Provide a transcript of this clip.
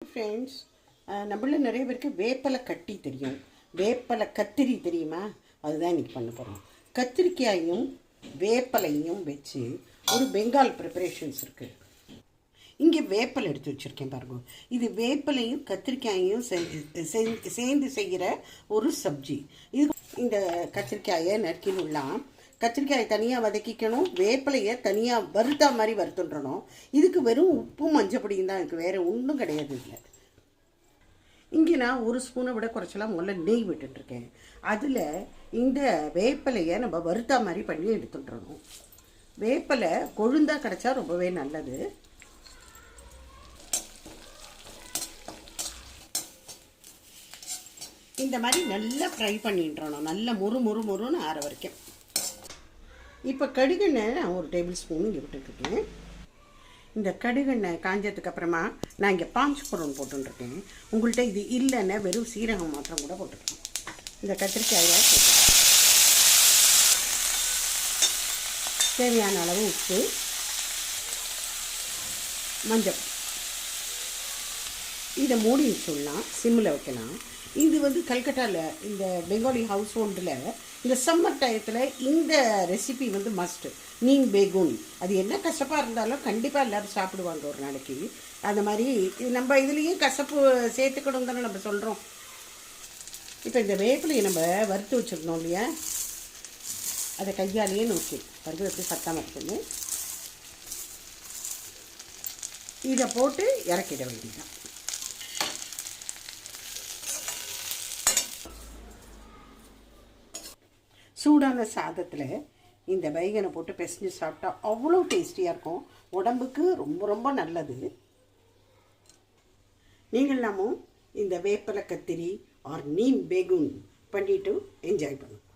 Friends நம்மள நிறைய பேருக்கு வேப்பலை கட்டி தெரியும். வேப்பலை கத்திரி தெரியுமா? அதுதான் இன்னைக்கு பண்ண போகிறோம் கத்திரிக்காயும் வேப்பலையும் வச்சு ஒரு பெங்கால் ப்ரிப்பரேஷன்ஸ் இருக்குது இங்கே வேப்பலை எடுத்து வச்சுருக்கேன் பாருங்க. இது வேப்பலையும் கத்திரிக்காயையும் செஞ்சு சேர்ந்து செய்கிற ஒரு சப்ஜி. இது இந்த கத்திரிக்காயை நறுக்கினுலாம் கத்திரிக்காயை தனியாக வதக்கிக்கணும். வேப்பிலையை தனியாக வறுத்தா மாதிரி வறுத்துன்றணும். இதுக்கு வெறும் உப்பும் மஞ்சப்பொடியும் தான் இருக்குது வேறு ஒன்றும் கிடையாது இல்லை இங்கே நான் ஒரு ஸ்பூனை விட குறைச்சலாம் முதல்ல நெய் விட்டுட்ருக்கேன் அதில் இந்த வேப்பிலையை நம்ம வறுத்தா மாதிரி பண்ணி எடுத்துட்டுறணும் வேப்பிலை கொழுந்தாக கிடச்சா ரொம்பவே நல்லது. இந்த மாதிரி நல்லா ஃப்ரை பண்ணிட்டுறணும் நல்லா முறு முறு முறுன்னு ஆற வரைக்கும். இப்போ கடுகெண்ணெய் நான் ஒரு டேபிள் ஸ்பூன் இங்கே விட்டுட்டுருக்கேன் இந்த கடுகெண்ணெய் காஞ்சதுக்கு அப்புறமா நான் இங்கே பாஞ்சு பொருள் போட்டுருக்கேன். உங்கள்கிட்ட இது இல்லைன்னா வெறும் சீரகம் மாத்திரம் கூட போட்டுருக்கேன் இந்த கத்திரிக்காயை போட்டு தேவையான அளவு உப்பு மஞ்சள். இதை மூடி வச்சுடலாம். சிம்மில் வைக்கலாம். இது வந்து கல்கட்டாவில் இந்த பெங்காலி ஹவுஸ் ஹோல்டில் இந்த சம்மர் டயத்தில் இந்த ரெசிபி வந்து மஸ்ட்டு நீங் பேகுன் அது என்ன கசப்பாக இருந்தாலும் கண்டிப்பாக எல்லோரும் சாப்பிடுவாங்க ஒரு நாளைக்கு. அந்த மாதிரி இது நம்ம இதுலேயும் கசப்பு சேர்த்துக்கணும் தானே நம்ம சொல்கிறோம் இப்போ இந்த வேப்பிலையை நம்ம வறுத்து வச்சுருந்தோம் இல்லையா? அதை கையாலேயே நோக்கி. பருகு வச்சு சத்தமாக இருக்குது இதை போட்டு இறக்கிட வேண்டியதான் சூடான சாதத்தில் இந்த பைகனை போட்டு பிசைஞ்சு சாப்பிட்டா அவ்வளோ டேஸ்டியாக இருக்கும். உடம்புக்கு ரொம்ப ரொம்ப நல்லது. நீங்கள் நாமும் இந்த வேப்பலை கத்திரி ஆர் நீம் பேகுன் பண்ணிட்டு என்ஜாய் பண்ணுங்கள்